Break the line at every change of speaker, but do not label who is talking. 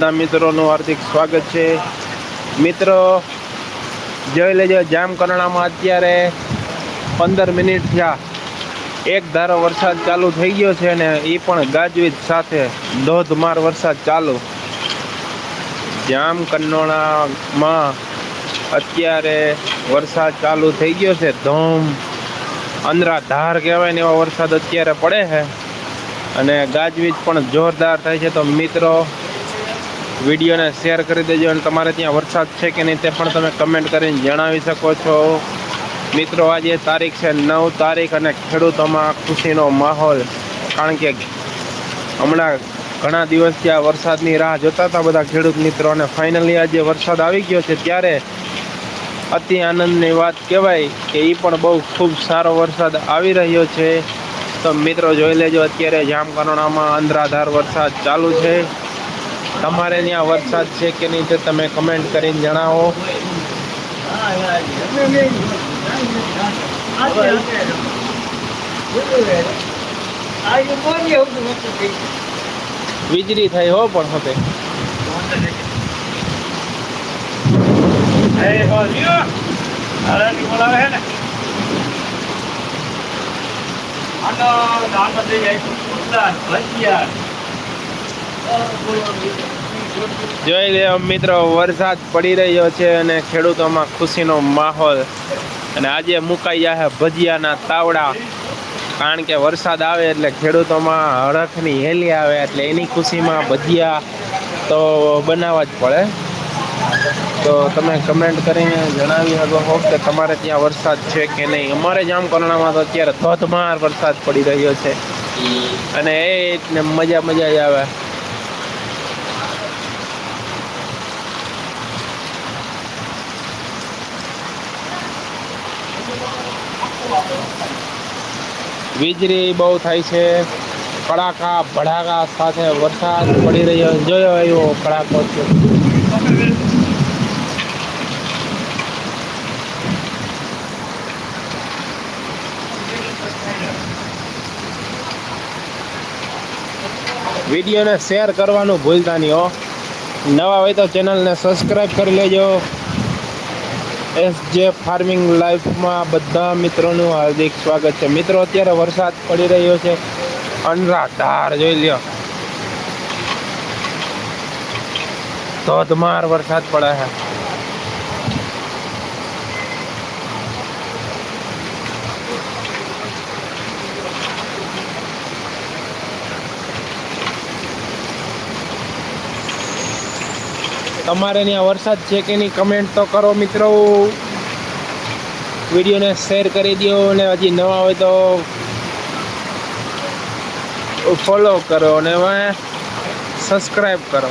બધા મિત્રોનું હાર્દિક સ્વાગત છે. મિત્રો, જોઈ લેજો, જામકરણામાં અત્યારે પંદર મિનિટ થયા. એક ધારો વરસાદ ચાલુ થઈ ગયો છે ને એ પણ ગાજવીજ સાથે ધોધમાર વરસાદ ચાલુ. જામકરણોણામાં અત્યારે વરસાદ ચાલુ થઈ ગયો છે. ધોમ અંદરા ધાર કહેવાય ને એવો વરસાદ અત્યારે પડે છે. અને ગાજવીજ પણ જોરદાર થાય છે. તો મિત્રો વિડીયોને શેર કરી દેજો અને તમારે ત્યાં વરસાદ છે કે નહીં તે પણ તમે કમેન્ટ કરીને જણાવી શકો છો. મિત્રો, આજે તારીખ છે નવ તારીખ અને ખેડૂતોમાં ખુશીનો માહોલ. કારણ કે હમણાં ઘણા દિવસથી આ વરસાદની રાહ જોતા હતા બધા ખેડૂત મિત્રો અને ફાઇનલી આજે વરસાદ આવી ગયો છે ત્યારે અતિ આનંદની વાત કહેવાય કે એ પણ બહુ ખૂબ સારો વરસાદ આવી રહ્યો છે. તો મિત્રો, જોઈ લેજો, અત્યારે જામકરણામાં અંધરાધાર વરસાદ ચાલુ છે. તમારે ત્યાં વરસાદ છે કે નહીં તે તમે કમેન્ટ કરીને જણાવો. વીજળી થઈ હો પણ હોતે જોઈ લે મિત્રો, વરસાદ પડી રહ્યો છે અને ખેડૂતોમાં ખુશીનો માહોલ. અને આજે મુકાઈ જાય ભજીયાના તાવડા. કારણ કે વરસાદ આવે એટલે ખેડૂતોમાં હળખની હેલી આવે એટલે એની ખુશીમાં ભજીયા તો બનાવવા જ પડે. તો તમે કમેન્ટ કરીને જણાવી શકો કે તમારે ત્યાં વરસાદ છે કે નહીં. અમારે જામકરણામાં તો અત્યારે ધોધમાર વરસાદ પડી રહ્યો છે. અને એ મજા મજા જ આવે. વીજળી બહુ થાય છે. કડાકા ભડાકા સાથે વરસાદ પડી રહ્યો જોયો એવો કડાકો છે. વિડીયોને શેર કરવાનું ભૂલતા નહીં હો. નવા હોય તો ચેનલને સબસ્ક્રાઈબ કરી લેજો. એસ જે ફાર્મિંગ લાઈફમાં બધા મિત્રોનું હાર્દિક સ્વાગત છે. મિત્રો, અત્યારે વરસાદ પડી રહ્યો છે. અનરાધાર જોઈ લ્યો. ધોધમાર વરસાદ પડે છે. તમારે ત્યાં વરસાદ છે કે નહીં કમેન્ટ તો કરો મિત્રો. વિડીયોને શેર કરી દો અને હજી નવા હોય તો ફોલો કરો અને સબસ્ક્રાઈબ કરો.